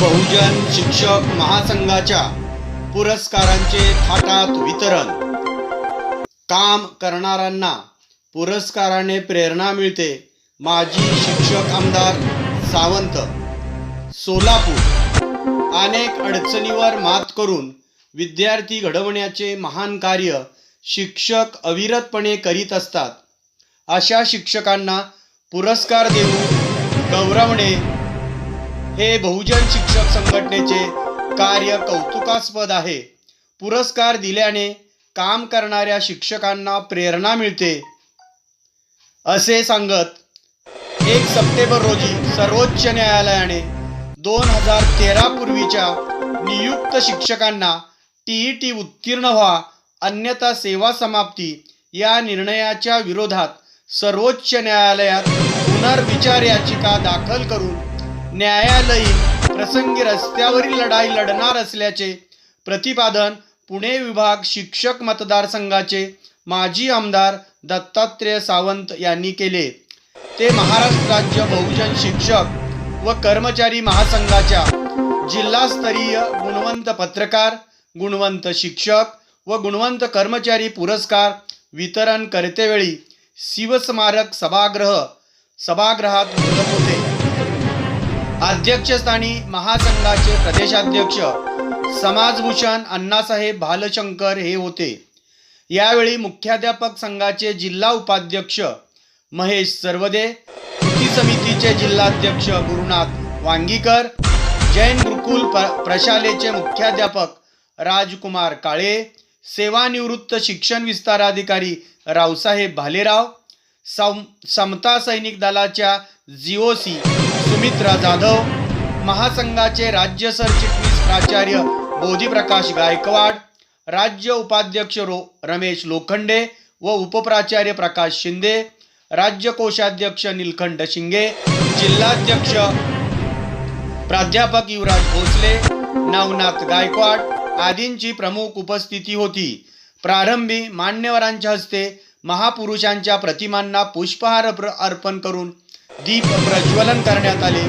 बहुजन शिक्षक महासंघाच्या पुरस्कारांचे थाटात वितरण. काम करणाऱ्यांना पुरस्काराने प्रेरणा मिळते माजी शिक्षक आमदार सावंत. सोलापूर. अनेक अडचणीवर मात करून विद्यार्थी घडवण्याचे महान कार्य शिक्षक अविरतपणे करीत असतात. अशा शिक्षकांना पुरस्कार देऊन गौरवणे हे बहुजन शिक्षक संघटनेचे कार्य कौतुकास्पद आहे. पुरस्कार दिल्याने काम करणाऱ्या शिक्षकांना प्रेरणा मिळते. असे सांगत एक सप्टेंबर रोजी सर्वोच्च न्यायालयाने दोन हजार तेरा पूर्वीच्या नियुक्त शिक्षकांना टी ई टी उत्तीर्ण व्हा अन्यथा सेवा समाप्ती या निर्णयाच्या विरोधात सर्वोच्च न्यायालयात पुनर्विचार याचिका दाखल करून न्यायालयीन प्रसंगी रस्त्यावरील लढाई लढणार असल्याचे प्रतिपादन पुणे विभाग शिक्षक मतदारसंघाचे माजी आमदार दत्तात्रेय सावंत यांनी केले. ते महाराष्ट्र राज्य बहुजन शिक्षक व कर्मचारी महासंघाच्या जिल्हास्तरीय गुणवंत पत्रकार गुणवंत शिक्षक व गुणवंत कर्मचारी पुरस्कार वितरण करतेवेळी शिवस्मारक सभागृह सभागृहात बोलत होते. अध्यक्षस्थानी महासंघाचे प्रदेशाध्यक्ष समाजभूषण अण्णासाहेब भालशंकर हे होते. यावेळी मुख्याध्यापक संघाचे जिल्हा उपाध्यक्ष महेश सर्वदे कृती समितीचे जिल्हाध्यक्ष गुरुनाथ वांगीकर जैन गुरुकुल प्र प्रशालेचे मुख्याध्यापक राजकुमार काळे सेवानिवृत्त शिक्षण विस्तार अधिकारी रावसाहेब भालेराव सम समता सैनिक दलाच्या जीओसी सुमित्रा जाधव महासंघाचे राज्य सरचिटणीस प्राचार्य बोधीप्रकाश गायकवाड राज्य उपाध्यक्ष रो रमेश लोखंडे व उपप्राचार्य प्रकाश शिंदे राज्य कोषाध्यक्ष निलखंड शिंगे जिल्हाध्यक्ष प्राध्यापक युवराज भोसले नवनाथ गायकवाड आदींची प्रमुख उपस्थिती होती. प्रारंभी मान्यवरांच्या हस्ते महापुरुषांच्या प्रतिमांना पुष्पहार प्र- अर्पण करून दीप प्रज्वलन करण्यात आले.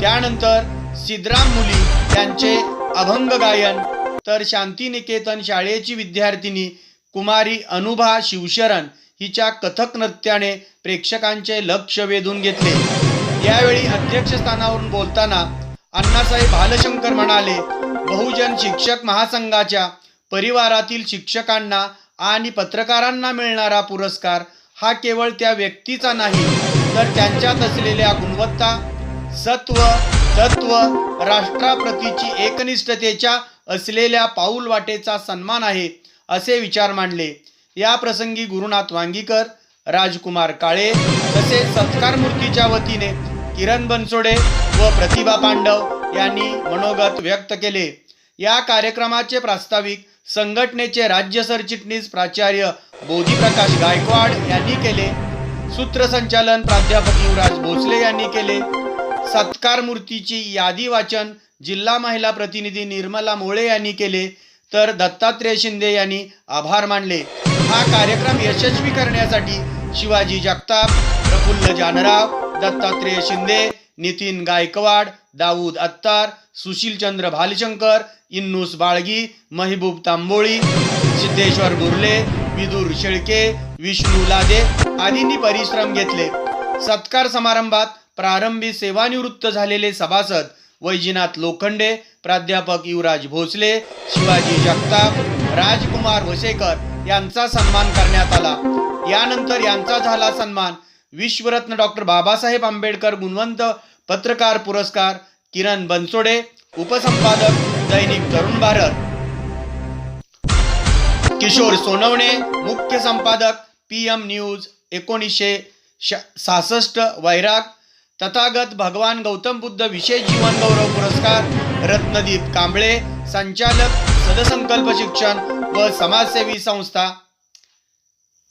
त्यानंतर सिद्धराम मुली यांचे अभंग गायन तर शांतिनिकेतन शाळेची विद्यार्थिनी कुमारी अनुभा शिवशरण हिच्या कथक नृत्याने प्रेक्षकांचे लक्ष वेधून घेतले. यावेळी अध्यक्षस्थानावरून बोलताना अण्णासाहेब भालशंकर म्हणाले बहुजन शिक्षक महासंघाच्या परिवारातील शिक्षकांना आणि पत्रकारांना मिळणारा पुरस्कार हा केवळ त्या व्यक्तीचा नाही तर त्यांच्यात असलेल्या गुणवत्ता सत्व तत्व राष्ट्राप्रतीची एकनिष्ठतेच्या असलेल्या पाऊल वाटेचा सन्मान आहे असे विचार मांडले. या प्रसंगी गुरुनाथ वांगीकर राजकुमार काळे तसेच सत्कार मूर्तीच्या वतीने किरण बनसोडे व प्रतिभा पांडव यांनी मनोगत व्यक्त केले. या कार्यक्रमाचे प्रास्ताविक संघटनेचे राज्य सरचिटणीस प्राचार्य बोधीप्रकाश गायकवाड यांनी केले. सूत्रसंचालन प्राध्यापक युवराज भोसले यांनी केले. सत्कार मूर्तीची यादी वाचन जिल्हा महिला प्रतिनिधी निर्मला मोळे यांनी केले. तर दत्तात्रेय शिंदे यांनी आभार मानले. हा कार्यक्रम यशस्वी करण्यासाठी शिवाजी जगताप प्रफुल्ल जानराव दत्तात्रेय शिंदे नितीन गायकवाड दाऊद अत्तार सुशीलचंद्र भालशंकर इन्नूस बाळगी महबूब तांबोळी सिद्धेश्वर बुर्ले विदूर शेळके विष्णू लादे आदींनी परिश्रम घेतले. सत्कार समारंभात प्रारंभी सेवानिवृत्त झालेले सभासद वैजीनाथ लोखंडे प्राध्यापक युवराज भोसले शिवाजी जगताप राजकुमार वसेकर यांचा सन्मान करण्यात आला. यानंतर यांचा झाला सन्मान. विश्वरत्न डॉक्टर बाबासाहेब आंबेडकर गुणवंत पत्रकार पुरस्कार किरण बनसोडे उपसंपादक दैनिक तरुण भारत. किशोर सोनवणे मुख्य संपादक पी एम न्यूज एकोणीसशे श- सहासष्ट वैराग. तथागत भगवान गौतम बुद्ध विशेष जीवन गौरव पुरस्कार रत्नदीप कांबळे संचालक सदसंकल्प शिक्षण व समाजसेवी संस्था